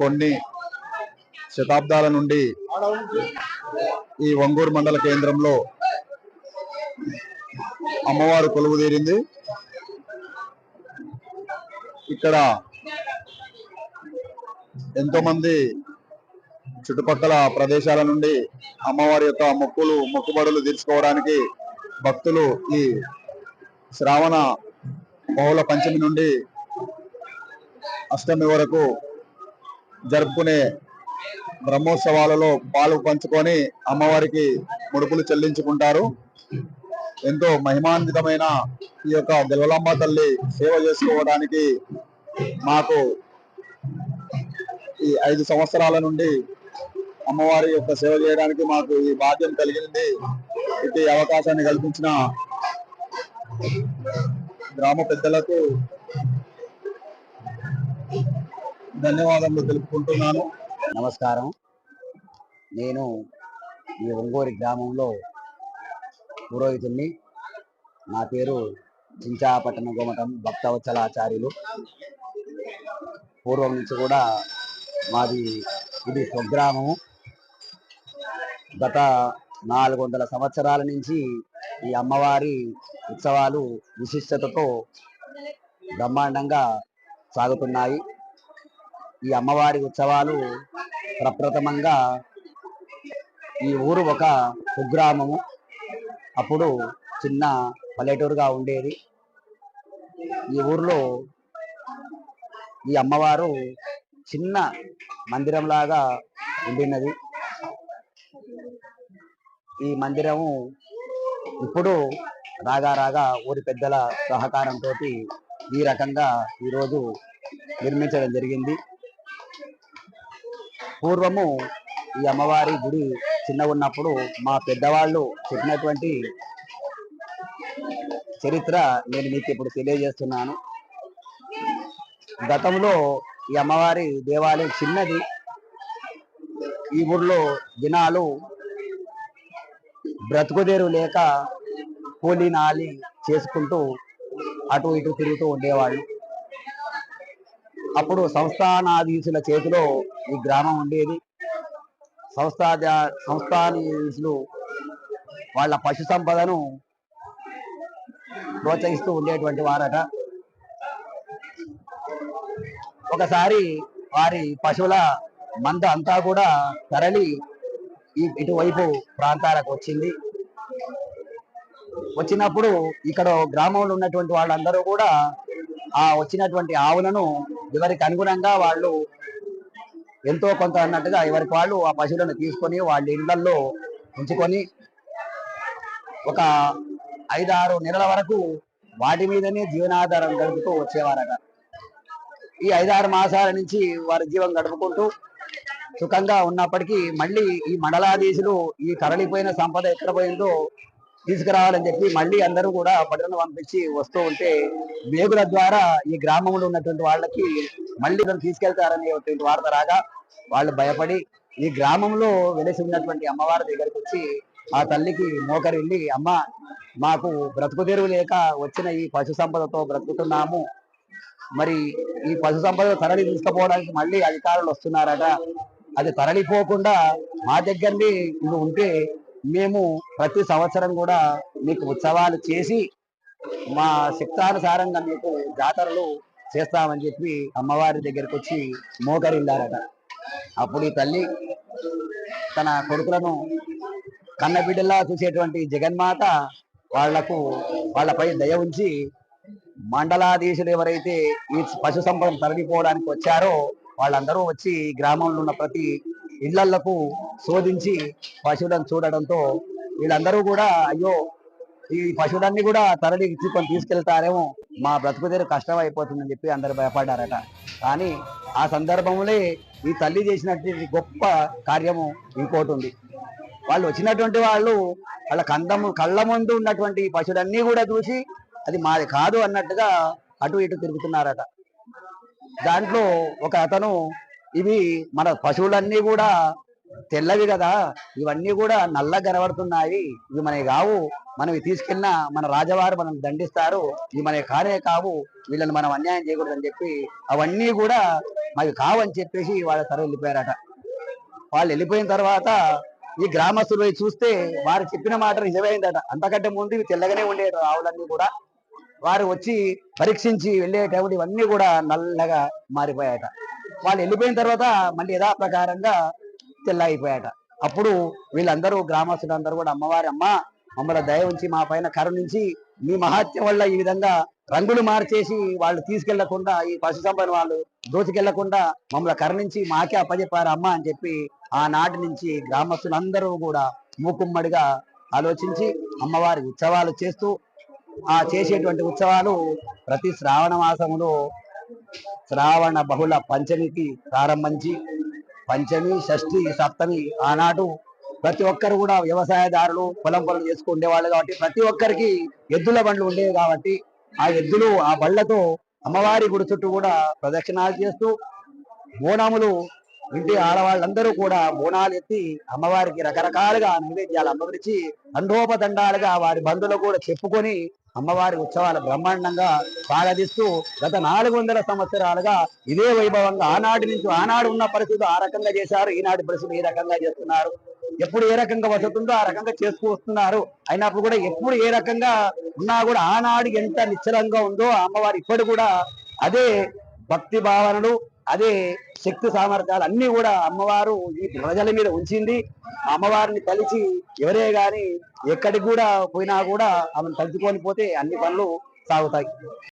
కొన్ని శతాబ్దాల నుండి ఈ వంగూరు మండల కేంద్రంలో అమ్మవారు కొలువు తీరింది ఇక్కడ ఎంతో మంది చుట్టుపక్కల ప్రదేశాల నుండి అమ్మవారి యొక్క మొక్కులు మొక్కుబడులు తీర్చుకోవడానికి భక్తులు ఈ శ్రావణ బహుళ పంచమి నుండి అష్టమి వరకు జరుపుకునే బ్రహ్మోత్సవాలలో పాలు పంచుకొని అమ్మవారికి ముడుపులు చెల్లించుకుంటారు. ఎంతో మహిమాన్వితమైన ఈ యొక్క గెలవలమ్మ తల్లి సేవ చేసుకోవడానికి మాకు ఈ ఐదు సంవత్సరాల నుండి అమ్మవారి యొక్క సేవ చేయడానికి మాకు ఈ భాగ్యం కలిగింది. ఇది అవకాశాన్ని కల్పించిన గ్రామ పెద్దలకు ధన్యవాదములు తెలుపుకుంటున్నాను. నమస్కారం. నేను ఈ ఒంగోరి గ్రామంలో పురోహితుణ్ణి. నా పేరు చించాపట్టణ గోమటం భక్తవత్సలాచార్యులు పూర్వం నుంచి కూడా మాది ఇది స్వగ్రామము. గత నాలుగు వందల సంవత్సరాల నుంచి ఈ అమ్మవారి ఉత్సవాలు విశిష్టతతో బ్రహ్మాండంగా సాగుతున్నాయి. ఈ అమ్మవారి ఉత్సవాలు ప్రప్రథమంగా ఈ ఊరు ఒక కుగ్రామము. అప్పుడు చిన్న పల్లెటూరుగా ఉండేది. ఈ ఊర్లో ఈ అమ్మవారు చిన్న మందిరంలాగా ఉండినది. ఈ మందిరము ఇప్పుడు రాగా రాగా ఊరి పెద్దల సహకారంతో ఈ రకంగా ఈరోజు నిర్మించడం జరిగింది. పూర్వము ఈ అమ్మవారి గుడి చిన్న ఉన్నప్పుడు మా పెద్దవాళ్ళు చెప్పినటువంటి చరిత్ర నేను మీకు ఇప్పుడు తెలియజేస్తున్నాను. గతంలో ఈ అమ్మవారి దేవాలయం చిన్నది. ఈ ఊర్లో దినాలు బ్రతుకుదేరు లేక కూలీ నాలి చేసుకుంటూ అటు ఇటు తిరుగుతూ ఉండేవాళ్ళు. అప్పుడు సంస్థానాధీశుల చేతిలో ఈ గ్రామం ఉండేది. సంస్థా సంస్థానాధీశులు వాళ్ళ పశు సంపదను ప్రోత్సహిస్తూ ఉండేటువంటి వారట. ఒకసారి వారి పశువుల మంద అంతా కూడా తరలి ఈ ఇటువైపు ప్రాంతాలకు వచ్చింది. వచ్చినప్పుడు ఇక్కడ గ్రామంలో ఉన్నటువంటి వాళ్ళందరూ కూడా ఆ వచ్చినటువంటి ఆవులను ఎవరికి అనుగుణంగా వాళ్ళు ఎంతో కొంత అన్నట్టుగా ఎవరికి వాళ్ళు ఆ పశువులను తీసుకొని వాళ్ళ ఇళ్ళలో ఉంచుకొని ఒక ఐదారు నెలల వరకు వాటి మీదనే జీవనాధారం గడుపుతూ వచ్చేవారట. ఈ ఐదారు మాసాల నుంచి వారి జీవం గడుపుకుంటూ సుఖంగా ఉన్నప్పటికీ మళ్ళీ ఈ మండలాధీశులు ఈ తరలిపోయిన సంపద ఎక్కడ పోయిందో తీసుకురావాలని చెప్పి మళ్ళీ అందరూ కూడా పట్టణం పంపించి వస్తూ ఉంటే వేగుల ద్వారా ఈ గ్రామంలో ఉన్నటువంటి వాళ్ళకి మళ్ళీ మనం తీసుకెళ్తారనేటువంటి వార్త రాగా వాళ్ళు భయపడి ఈ గ్రామంలో వెలిసి ఉన్నటువంటి అమ్మవారి దగ్గరికి వచ్చి ఆ తల్లికి మోకరిల్లి అమ్మ మాకు బ్రతుకు తెరువు లేక వచ్చిన ఈ పశు సంపదతో బ్రతుకుతున్నాము. మరి ఈ పశు సంపద తరలి తీసుకుపోవడానికి మళ్ళీ అధికారులు వస్తున్నారట. అది తరలిపోకుండా మా దగ్గరని నువ్వు ఉంటే మేము ప్రతి సంవత్సరం కూడా మీకు ఉత్సవాలు చేసి మా శక్తానుసారంగా మీకు జాతరలు చేస్తామని చెప్పి అమ్మవారి దగ్గరికి వచ్చి మోకరిల్లారట అప్పుడు ఈ తల్లి తన కొడుకులను కన్నబిడ్డలా చూసేటువంటి జగన్మాత వాళ్ళకు వాళ్ళపై దయ ఉంచి మండలాధీశులు ఎవరైతే ఈ పశు సంపదను తరలిపోవడానికి వచ్చారో వాళ్ళందరూ వచ్చి గ్రామంలో ఉన్న ప్రతి ఇళ్ళకు శోధించి పశువులను చూడడంతో వీళ్ళందరూ కూడా అయ్యో ఈ పశువులన్నీ కూడా తరలి తీసుకొని తీసుకెళ్తారేమో మా బ్రతుకుదేరు కష్టం అయిపోతుందని చెప్పి అందరు భయపడ్డారట. కానీ ఆ సందర్భంలో ఈ తల్లి చేసినటువంటి గొప్ప కార్యము ఇంకోటి ఉంది. వాళ్ళు వచ్చినటువంటి వాళ్ళు వాళ్ళ కందము కళ్ళ ముందు ఉన్నటువంటి పశువులన్నీ కూడా చూసి అది మాది కాదు అన్నట్టుగా అటు ఇటు తిరుగుతున్నారట. దాంట్లో ఒక అతను ఇవి మన పశువులన్నీ కూడా తెల్లవి కదా. ఇవన్నీ కూడా నల్ల కనబడుతున్నాయి. ఇవి మనవి కావు. మనం తీసుకెళ్ళినా మన రాజవారు మనం దండిస్తారు. ఇవి మన కానే కావు. వీళ్ళని మనం అన్యాయం చేయకూడదని చెప్పి అవన్నీ కూడా మాకు కావని చెప్పేసి వాళ్ళ తర వెళ్ళిపోయారట. వాళ్ళు వెళ్ళిపోయిన తర్వాత ఈ గ్రామస్తులు చూస్తే వారు చెప్పిన మాట నిజమైందట. అంతకంటే ముందు ఇవి తెల్లగానే ఉండేట ఆవులన్నీ కూడా. వారు వచ్చి పరీక్షించి వెళ్ళేటప్పుడు ఇవన్నీ కూడా నల్లగా మారిపోయాట వాళ్ళు వెళ్ళిపోయిన తర్వాత మళ్ళీ యథాప్రకారంగా తెల్ల అయిపోయాట అప్పుడు వీళ్ళందరూ గ్రామస్తులందరూ కూడా అమ్మవారి అమ్మ మమ్మల్ని దయ ఉంచి మా పైన కరుణించి మీ మహాత్యం వల్ల ఈ విధంగా రంగులు మార్చేసి వాళ్ళు తీసుకెళ్ళకుండా ఈ పశు సంపద వాళ్ళు దోచుకెళ్ళకుండా మమ్మల్ని కరుణించి మాకే అప్పజెప్పారు అమ్మ అని చెప్పి ఆనాటి నుంచి గ్రామస్తులందరూ కూడా మూకుమ్మడిగా ఆలోచించి అమ్మవారి ఉత్సవాలు చేస్తూ ఆ చేసేటువంటి ఉత్సవాలు ప్రతి శ్రావణ మాసములో శ్రావణ బహుళ పంచమికి ప్రారంభించి పంచమి షష్ఠి సప్తమి ఆనాడు ప్రతి ఒక్కరు కూడా వ్యవసాయదారులు పొలం పనులు చేసుకుండే వాళ్ళు కాబట్టి ప్రతి ఒక్కరికి ఎద్దుల బండ్లు ఉండేవి కాబట్టి ఆ ఎద్దులు ఆ బళ్ళతో అమ్మవారి గుడి చుట్టూ కూడా ప్రదక్షిణాలు చేస్తూ బోనాములు ఇంటి ఆడవాళ్ళందరూ కూడా బోనాలు ఎత్తి అమ్మవారికి రకరకాలుగా నైవేద్యాలు అమ్మవరిచి దండోపదండాలుగా వారి బంధువులు కూడా చెప్పుకొని అమ్మవారి ఉత్సవాలు బ్రహ్మాండంగా సాగదీస్తూ గత నాలుగు వందల సంవత్సరాలుగా ఇదే వైభవంగా ఆనాటి నుంచి ఆనాడు ఉన్న పరిస్థితులు ఆ రకంగా చేశారు. ఈనాటి పరిస్థితులు ఈ రకంగా చేస్తున్నారు. ఎప్పుడు ఏ రకంగా వసతి ఉందో ఆ రకంగా చేసుకు వస్తున్నారు. అయినప్పుడు కూడా ఎప్పుడు ఏ రకంగా ఉన్నా కూడా ఆనాడు ఎంత నిశ్చలంగా ఉందో అమ్మవారు ఇప్పుడు కూడా అదే భక్తి భావనలు అదే శక్తి సామర్థ్యాలు అన్ని కూడా అమ్మవారు ఈ ప్రజల మీద ఉంచింది. అమ్మవారిని తలిచి ఎవరే గాని ఎక్కడికి కూడా పోయినా కూడా ఆమెను తలుచుకొని పోతే అన్ని పనులు సాగుతాయి.